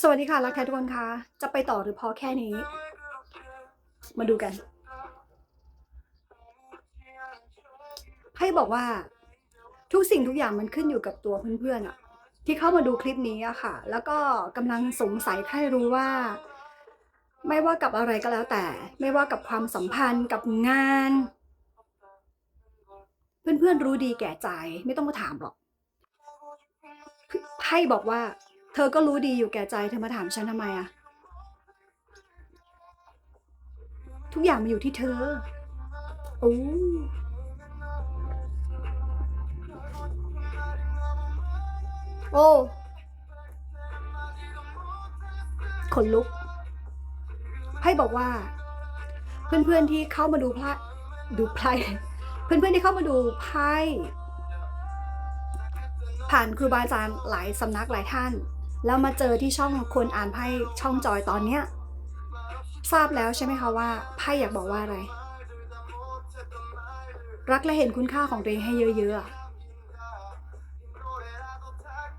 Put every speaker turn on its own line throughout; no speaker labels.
สวัสดีค่ะ รักแท้ทุกคนคะจะไปต่อหรือพอแค่นี้ มาดูกันไพ่บอกว่า ทุกสิ่งทุกอย่างมันขึ้นอยู่กับตัวเพื่อนๆอะที่เข้ามาดูคลิปนี้อะค่ะ แล้วก็กำลังสงสัยใครรู้ว่า ไม่ว่ากับอะไรก็แล้วแต่ ไม่ว่ากับความสัมพันธ์กับงาน เพื่อนๆรู้ดีแก่ใจ ไม่ต้องมาถามหรอกไพ่บอกว่า เธอก็รู้ดีอยู่แก่ใจเธอมาถามฉันทำไมอะทุกอย่างมาอยู่ที่เธอ โอ้โอ้ขนลุกไพ่บอกว่า เพื่อนๆที่เข้ามาดูไพ่ดูไพ่เพื่อนๆที่เข้ามาดูไพ่ผ่านครูบาอาจารย์หลายสำนักหลายท่าน แล้วมาเจอที่ช่องคนอ่านไพ่ช่องจอยตอนเนี้ยทราบแล้วใช่ไหมคะว่าไพ่อยากบอกว่าอะไร รักและเห็นคุณค่าของตัวเองให้เยอะๆ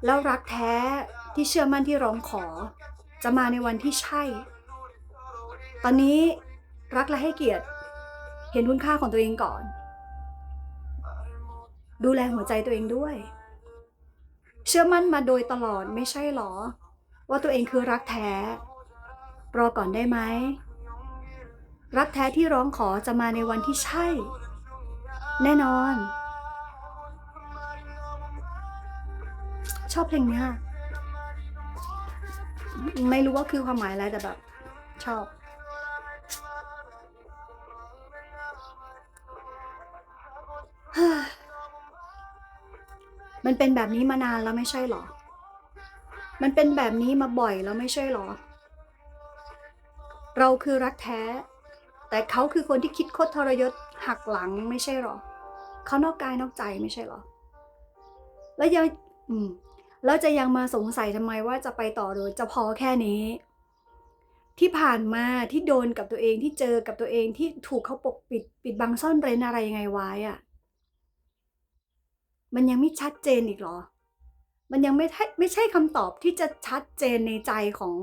แล้วรักแท้ที่เชื่อมั่นที่ร้องขอ จะมาในวันที่ใช่ ตอนนี้รักและให้เกียรติ เห็นคุณค่าของตัวเองก่อน ดูแลหัวใจตัวเองด้วย เชื่อมั่นมาโดยตลอดไม่ใช่หรอ ว่าตัวเองคือรักแท้ รอก่อนได้ไหม รักแท้ที่ร้องขอจะมาในวันที่ใช่ แน่นอน ชอบเพลงนี้ไม่รู้ว่าคือความหมายอะไรแต่แบบ ชอบ มันเป็นแบบนี้มานานแล้วไม่ใช่หรอ มันเป็นแบบนี้มาบ่อยแล้วไม่ใช่หรอ เราคือรักแท้ แต่เขาคือคนที่คิดคดทรยศหักหลังไม่ใช่หรอ เขานอกกายนอกใจไม่ใช่หรอ แล้วยังอืมแล้วจะยังมาสงสัยทำไมว่าจะไปต่อหรือจะพอแค่นี้ ที่ผ่านมาที่โดนกับตัวเองที่เจอกับตัวเองที่ถูกเขาปกปิดปิดบังซ่อนเร้นอะไรยังไงไว้อะ มันยังไม่ชัดเจนอีกหรอ มันยังไม่ใช่ไม่ใช่คำตอบที่จะชัดเจนในใจของ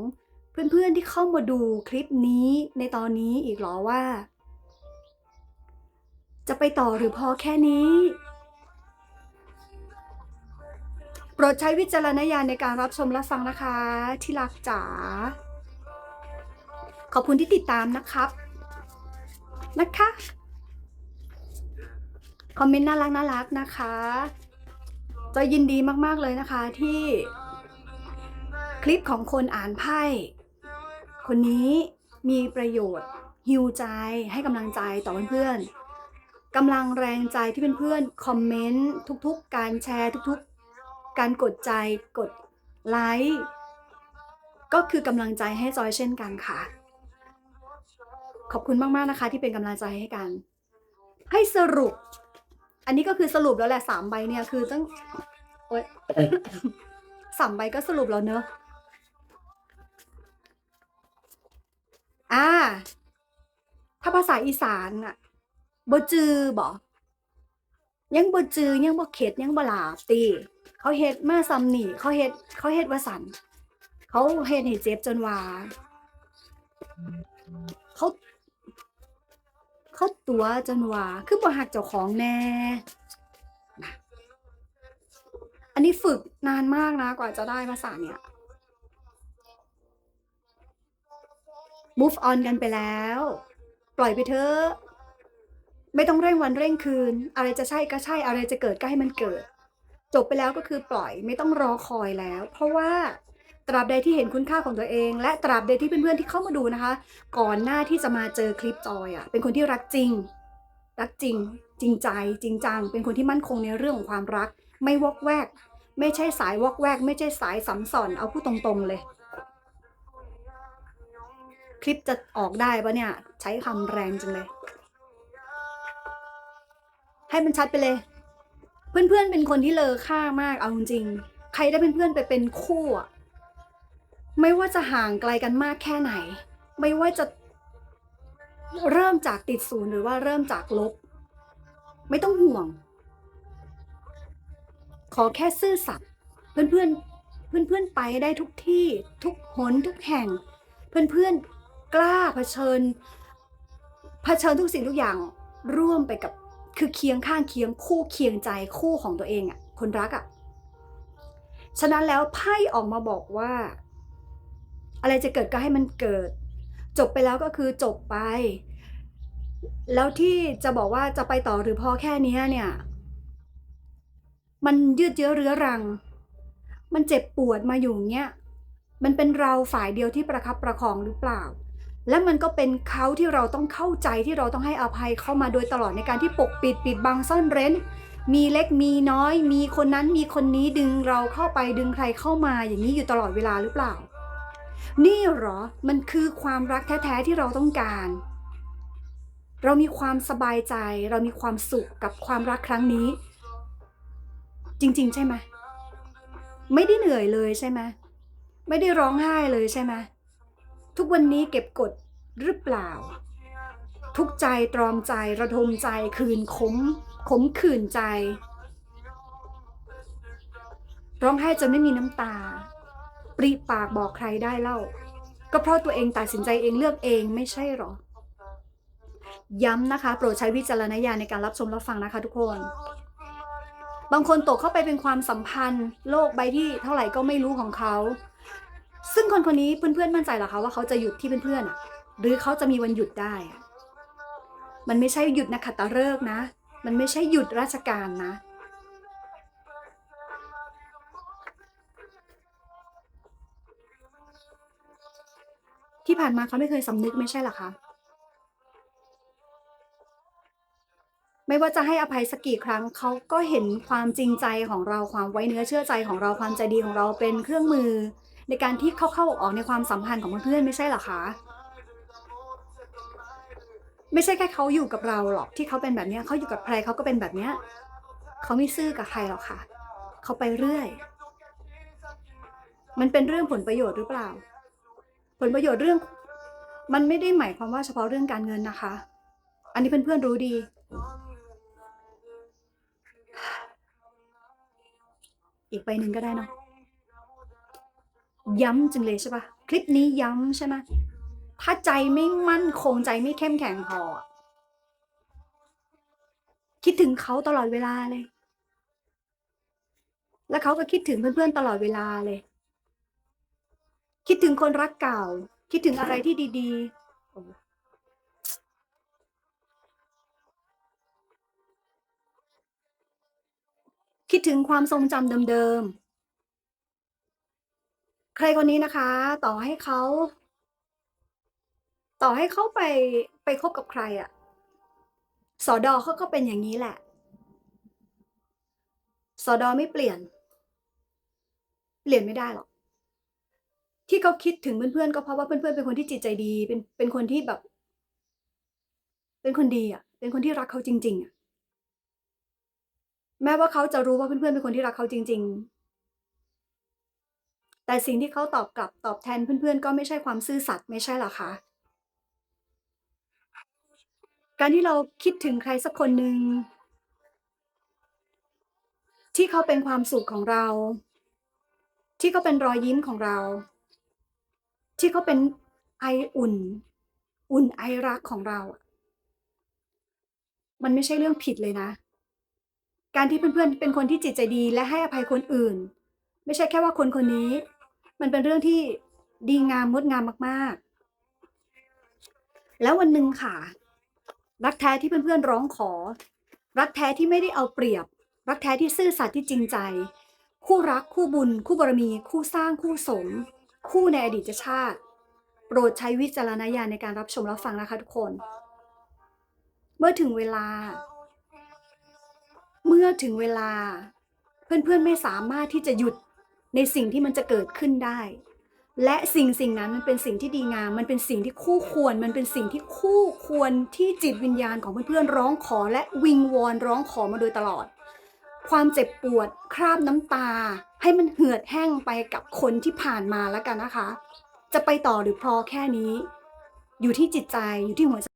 เพื่อนๆที่เข้ามาดูคลิปนี้ในตอนนี้อีกหรอว่า จะไปต่อหรือพอแค่นี้โปรดใช้วิจารณญาณในการรับชมและฟังนะคะ ที่รักจ๋าขอบคุณที่ติดตามนะครับ นะคะ คอมเมนต์น่ารักน่ารักนะคะ จอยยินดีมากๆเลยนะคะที่คลิปของคนอ่านไพ่ คนนี้มีประโยชน์ฮิวใจให้กำลังใจต่อเพื่อนๆกำลังแรงใจที่เพื่อนๆคอมเมนต์ทุกๆ การแชร์ทุกๆ การกดใจกดไลค์ก็คือกำลังใจให้จอยเช่นกันค่ะ ขอบคุณมากๆนะคะที่เป็นกำลังใจให้กัน ให้สรุป อันนี้ก็คือสรุปแล้วแหละสามใบเนี่ยคือตั้งโอ๊ยสามใบก็สรุปแล้วเนอะอ่า ถ้าภาษาอีสานอะบ่จือบ่ยังบ่จือยังบ่เข็ดยังบ่หลาบตีเขาเฮ็ดมาซ้ำนี่เขาเฮ็ดเขาเฮ็ดว่าสันเขาเฮ็ดให้เจ็บจนว่าเขา เขาตัวจนว่า คือบ่หักเจ้าของแน่นะอันนี้ฝึกนานมากนะกว่าจะได้ภาษาเนี้ย move on กันไปแล้ว ปล่อยไปเถอะ ไม่ต้องเร่งวันเร่งคืน อะไรจะใช่ก็ใช่ อะไรจะเกิดก็ให้มันเกิด จบไปแล้วก็คือปล่อยไม่ต้องรอคอยแล้ว เพราะว่า ตราบใดที่เห็นคุณค่าของตัวเอง และตราบใดที่เพื่อนๆที่เข้ามาดูนะคะ ก่อนหน้าที่จะมาเจอคลิปจอยอะเป็นคนที่รักจริง รักจริง จริงใจ จริงจัง เป็นคนที่มั่นคงในเรื่องของความรัก ไม่วอกแวก ไม่ใช่สายวอกแวก ไม่ใช่สายสัมสอนเอาพูดตรงๆเลย คลิปจะออกได้ปะเนี่ย ใช้คำแรงจังเลย ให้มันชัดไปเลย เพื่อนๆเป็นคนที่เลอค่ามากเอาจริงใครได้เป็นเพื่อนไปเป็นคู่อะ ไม่ว่าจะห่างไกลกันมากแค่ไหน ไม่ว่าจะเริ่มจากติดศูนย์หรือว่าเริ่มจากลบ ไม่ต้องห่วง ขอแค่ซื่อสัตย์เพื่อนๆเพื่อนๆไปได้ทุกที่ทุกหนทุกแห่ง เพื่อนๆกล้าเผชิญเผชิญทุกสิ่งทุกอย่างร่วมไปกับคือเคียงข้างเคียงคู่เคียงใจคู่ของตัวเองอะ่ะ คนรักอะ่ะฉะนั้นแล้วไพ่ออกมาบอกว่า อะไรจะเกิดก็ให้มันเกิด จบไปแล้วก็คือจบไป แล้วที่จะบอกว่าจะไปต่อหรือพอแค่นี้เนี่ย มันยืดเยื้อเรื้อรัง มันเจ็บปวดมาอยู่เงี้ยมันเป็นเราฝ่ายเดียวที่ประคับประคองหรือเปล่า และมันก็เป็นเขาที่เราต้องเข้าใจที่เราต้องให้อภัยเข้ามาโดยตลอดในการที่ปกปิดปิดบังซ่อนเร้น มีเล็กมีน้อย มีคนนั้นมีคนนี้ดึงเราเข้าไปดึงใครเข้ามาอย่างนี้อยู่ตลอดเวลาหรือเปล่า นี่หรอ มันคือความรักแท้ๆที่เราต้องการ เรามีความสบายใจ เรามีความสุขกับความรักครั้งนี้ จริง ๆ ใช่ไหมไม่ได้เหนื่อยเลยใช่ไหมไม่ได้ร้องไห้เลยใช่ไหมทุกวันนี้เก็บกดหรือเปล่า ทุกใจตรอมใจระทมใจคืนขมขมขื่นใจ ร้องไห้จนไม่มีน้ำตา ริปากบอกใครได้เล่า ก็เพราะตัวเองตัดสินใจเองเลือกเองไม่ใช่หรอ ย้ำนะคะ โปรดใช้วิจารณญาณในการรับชมรับฟังนะคะทุกคน บางคนตกเข้าไปเป็นความสัมพันธ์ โลกใบที่เท่าไหร่ก็ไม่รู้ของเขา ซึ่งคนคนนี้เพื่อนๆมั่นใจเหรอคะว่าเขาจะหยุดที่เพื่อนๆอะ หรือเขาจะมีวันหยุดได้มันไม่ใช่หยุดนะขัตฤกษ์นะ มันไม่ใช่หยุดราชการนะ ที่ผ่านมาเขาไม่เคยสำนึกไม่ใช่หรอคะ ไม่ว่าจะให้อภัยสักกี่ครั้งเขาก็เห็นความจริงใจของเราความไว้เนื้อเชื่อใจของเราความใจดีของเราเป็นเครื่องมือ ในการที่เข้าเข้าออกในความสัมพันธ์ของเพื่อนๆไม่ใช่หรอคะไม่ใช่แค่เขาอยู่กับเราหรอกที่เขาเป็นแบบนี้เขาอยู่กับใครเขาก็เป็นแบบนี้เขาไม่ซื่อกับใครหรอกค่ะ เขาไปเรื่อย มันเป็นเรื่องผลประโยชน์หรือเปล่า ผลประโยชน์เรื่อง มันไม่ได้หมายความว่าเฉพาะเรื่องการเงินนะคะ อันนี้เพื่อนๆรู้ดี อีกใบหนึ่งก็ได้เนาะย้ำจังเลยใช่ปะคลิปนี้ย้ำใช่ไหมถ้าใจไม่มั่นคงใจไม่เข้มแข็งพออคิดถึงเขาตลอดเวลาเลย แล้วเขาก็คิดถึงเพื่อนๆตลอดเวลาเลย คิดถึงคนรักเก่า คิดถึงอะไรที่ดีๆ คิดถึงความทรงจำเดิมๆ ใครคนนี้นะคะ ต่อให้เขา ต่อให้เขาไปไปคบกับใครอะสอดอเขาก็เป็นอย่างนี้แหละสอดอไม่เปลี่ยน เปลี่ยนไม่ได้หรอก ที่เขาคิดถึงเพื่อนๆก็เพราะว่าเพื่อนๆเป็นคนที่จิตใจดี เป็นเป็นคนที่แบบ เป็นคนดีอะ เป็นคนที่รักเขาจริง ๆอะแม้ว่าเขาจะรู้ว่าเพื่อนๆเป็นคนที่รักเขาจริง ๆ แต่สิ่งที่เขาตอบกลับตอบแทนเพื่อนๆ ก็ไม่ใช่ความซื่อสัตย์ไม่ใช่หรอคะ การที่เราคิดถึงใครสักคนหนึ่งที่เขาเป็นความสุขของเรา ที่เขาเป็นรอยยิ้มของเรา ที่เขาเป็นไออุ่น อุ่นไอรักของเรา มันไม่ใช่เรื่องผิดเลยนะ การที่เพื่อนๆ เป็นคนที่จิตใจดีและให้อภัยคนอื่น ไม่ใช่แค่ว่าคนคนนี้ มันเป็นเรื่องที่ดีงามงดงามมากๆ แล้ววันหนึ่งค่ะ รักแท้ที่เพื่อนๆร้องขอ รักแท้ที่ไม่ได้เอาเปรียบ รักแท้ที่ซื่อสัตย์ที่จริงใจ คู่รักคู่บุญ คู่บารมี คู่สร้างคู่สม คู่ในอดีตชาติ โปรดใช้วิจารณญาณในการรับชมรับฟังนะคะทุกคน เมื่อถึงเวลา เมื่อถึงเวลา เพื่อนๆไม่สามารถที่จะหยุดในสิ่งที่มันจะเกิดขึ้นได้ และสิ่งสิ่งนั้นมันเป็นสิ่งที่ดีงาม มันเป็นสิ่งที่คู่ควร มันเป็นสิ่งที่คู่ควรที่จิตวิญญาณของเพื่อนๆร้องขอและวิงวอนร้องขอมาโดยตลอด ความเจ็บปวดคราบน้ำตา ให้มันเหือดแห้งไปกับคนที่ผ่านมาแล้วกันนะคะ จะไปต่อหรือพอแค่นี้ อยู่ที่จิตใจอยู่ที่หัวใจ